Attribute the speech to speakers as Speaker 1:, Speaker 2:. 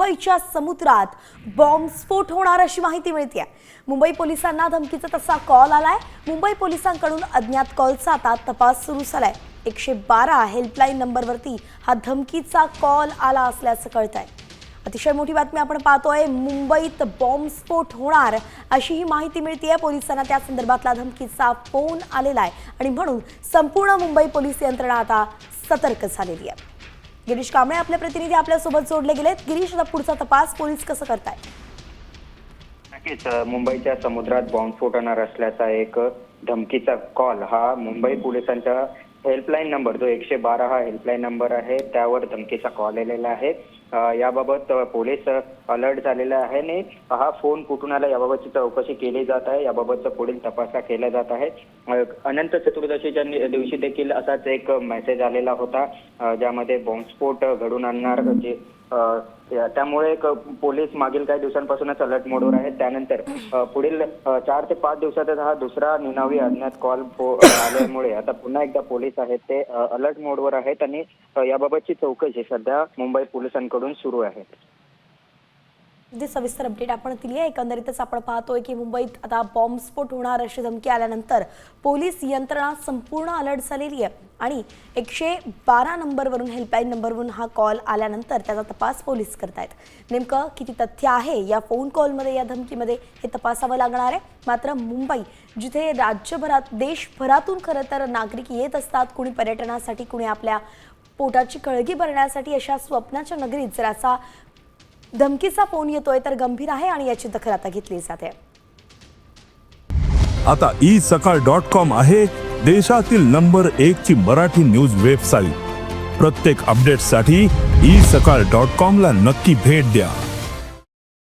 Speaker 1: मुंबईच्या समुद्रात बॉम्बस्फोट होणार अशी माहिती मिळते मुंबई पोलिसांना धमकीचा तसा कॉल आलाय. मुंबई पोलिसांकडून अज्ञात कॉलचा आता तपास सुरू झालाय. एकशे बारा हेल्पलाईन नंबरवरती हा धमकीचा कॉल आला असल्याचं कळत आहे अतिशय मोठी बातमी आपण पाहतोय मुंबईत बॉम्बस्फोट होणार अशी ही माहिती मिळतीये. पोलिसांना त्या संदर्भातला धमकीचा फोन आलेला आहे. आणि म्हणून संपूर्ण मुंबई पोलीस यंत्रणा आता सतर्क झालेली आहे. गिरीश कांबळे आपले प्रतिनिधी आपल्यासोबत जोडले गेलेत. गिरीश आता पुढचा तपास पोलीस कसं करतायत
Speaker 2: नक्कीच मुंबईच्या समुद्रात बॉम्बस्फोट होणार असल्याचा एक धमकीचा कॉल हा मुंबई पोलिसांच्या हेल्पलाईन नंबर जो एकशे बारा हा हेल्पलाईन नंबर आहे त्यावर धमकीचा कॉल आलेला आहे. याबाबत पोलीस अलर्ट झालेला आहे आणि हा फोन कुठून आला याबाबतची चौकशी केली जात आहे. याबाबतचा पुढील तपास केला जात आहे. अनंत चतुर्दशीच्या दिवशी देखील असाच एक मेसेज आलेला होता. ज्यामध्ये बॉम्बस्फोट घडून आणणार जे त्यामुळे एक पोलीस मागील काही दिवसांपासूनच अलर्ट मोडवर आहेत. त्यानंतर पुढील चार ते पाच दिवसातच हा दुसरा निनावी अज्ञात कॉल आल्यामुळे आता पुन्हा एकदा पोलीस आहेत ते अलर्ट मोडवर आहेत आणि याबाबतची चौकशी सध्या मुंबई पोलिसांकडून सुरू आहे.
Speaker 1: अगदी सविस्तर अपडेट आपण दिली आहे एकंदरीतच आपण पाहतोय की मुंबईत आता बॉम्बस्फोट होणार अशी धमकी आल्यानंतर पोलीस यंत्रणा संपूर्ण अलर्ट झालेली आहे. आणि एकशे बारा नंबरवरून हेल्पलाईन नंबरवरून हा कॉल आल्यानंतर त्याचा तपास पोलीस करतायत. नेमकं किती तथ्य आहे या फोन कॉलमध्ये या धमकीमध्ये हे तपासावं लागणार आहे? मात्र मुंबई जिथे राज्यभरात देशभरातून खरं तर नागरिक येत असतात कुणी पर्यटनासाठी कुणी आपल्या पोटाची कळगी भरण्यासाठी अशा स्वप्नाच्या नगरीत जर असा धमकीचा फोन येतोय तर गंभीर आहे आणि याची दखल आता घेतली जाते.
Speaker 3: आता ई सकाळ डॉट कॉम आहे देशातील नंबर एक ची मराठी न्यूज वेबसाईट. प्रत्येक अपडेटसाठी ई सकाळ डॉट कॉम ला नक्की भेट द्या.